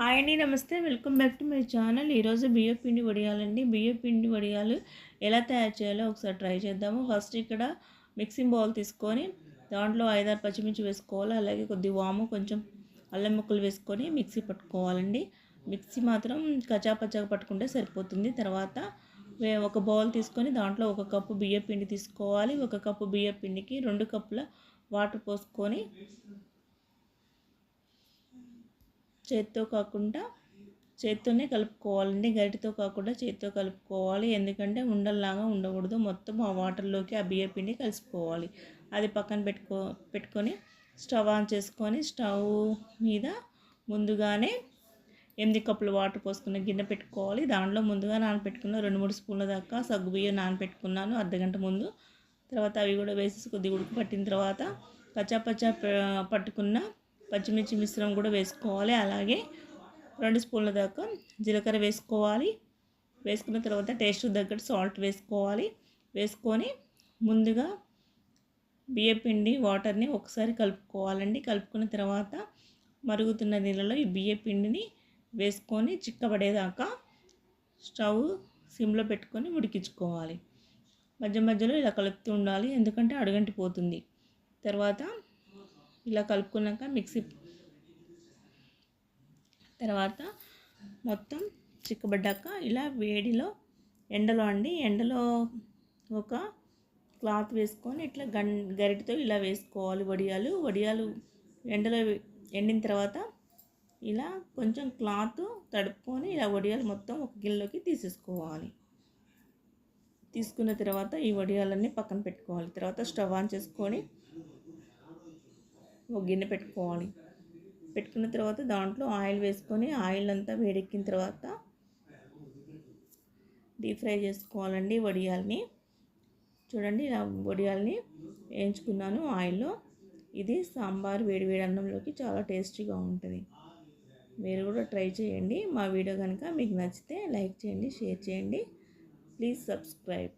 Hi అండి నమస్తే. Welcome back to my channel. ఈరోజు బియ్య పిండి వడియాలండి. బియ్య పిండి వడియాలు ఎలా తయారు చేయాలో ఒకసారి ట్రై చేద్దాము. ఫస్ట్ ఇక్కడ మిక్సింగ్ బౌల్ తీసుకొని దాంట్లో ఐదారు పచ్చిమిర్చి వేసుకోవాలి. అలాగే కొద్ది వాము కొంచెం అల్లం ముక్కలు వేసుకొని మిక్సీ పట్టుకోవాలండి. మిక్సీ మాత్రం కచాపచాగా పట్టుకుంటే సరిపోతుంది. తర్వాత ఒక బౌల్ తీసుకొని దాంట్లో ఒక కప్పు బియ్య పిండి తీసుకోవాలి. ఒక కప్పు బియ్య పిండికి రెండు కప్పుల వాటర్ పోసుకొని చేత్తో కాకుండా చేత్తోనే కలుపుకోవాలండి గరిటతో కాకుండా చేత్తో కలుపుకోవాలి. ఎందుకంటే ఉండల్లాగా ఉండకూడదు. మొత్తం ఆ వాటర్లోకి ఆ బియ్య పిండి కలిసిపోవాలి. అది పక్కన పెట్టుకో పెట్టుకొని స్టవ్ ఆన్ చేసుకొని స్టవ్ మీద ముందుగానే ఎనిమిది కప్పులు వాటర్ పోసుకున్న గిన్నె పెట్టుకోవాలి. దాంట్లో ముందుగా నానపెట్టుకున్న రెండు మూడు స్పూన్ల దాకా సగ్గు బియ్యం నానబెట్టుకున్నాను అర్ధగంట ముందు. తర్వాత అవి కూడా వేసేసి కొద్దిగా ఉడుకు పట్టిన తర్వాత పచ్చా పచ్చా పట్టుకున్న పచ్చిమిర్చి మిశ్రమం కూడా వేసుకోవాలి. అలాగే రెండు స్పూన్ల దాకా జీలకర్ర వేసుకోవాలి. వేసుకున్న తర్వాత టేస్ట్ తగ్గట్టు సాల్ట్ వేసుకోవాలి. వేసుకొని ముందుగా బియ్యపిండి వాటర్ని ఒకసారి కలుపుకోవాలండి. కలుపుకున్న తర్వాత మరుగుతున్న నీళ్ళలో ఈ బియ్యపిండిని వేసుకొని చిక్కబడేదాకా స్టవ్ సిమ్లో పెట్టుకొని ఉడికించుకోవాలి. మధ్య మధ్యలో ఇలా కలుపుతూ ఉండాలి. ఎందుకంటే అడుగంటిపోతుంది. తర్వాత ఇలా కలుపుకున్నాక మిక్సీ తర్వాత మొత్తం చిక్కబడ్డాక ఇలా వేడిలో ఎండలో అండి ఎండలో ఒక క్లాత్ వేసుకొని ఇట్లా గన్ గరిటతో ఇలా వేసుకోవాలి వడియాలు. వడియాలు ఎండలో ఎండిన తర్వాత ఇలా కొంచెం క్లాత్ తడుపుకొని ఇలా వడియాలు మొత్తం ఒక గిన్నెలోకి తీసేసుకోవాలి. తీసుకున్న తర్వాత ఈ వడియాలన్నీ పక్కన పెట్టుకోవాలి. తర్వాత స్టవ్ ఆన్ చేసుకొని ఒక గిన్నె పెట్టుకోవాలి. పెట్టుకున్న తర్వాత దాంట్లో ఆయిల్ వేసుకొని ఆయిల్ అంతా వేడెక్కిన తర్వాత డీప్ ఫ్రై చేసుకోవాలండి వడియాల్ని. చూడండి నా వడియాల్ని వేయించుకున్నాను ఆయిల్లో. ఇది సాంబార్ వేడి వేడి అన్నంలోకి చాలా టేస్టీగా ఉంటుంది. మీరు కూడా ట్రై చేయండి. మా వీడియో కనుక మీకు నచ్చితే లైక్ చేయండి షేర్ చేయండి. Please subscribe.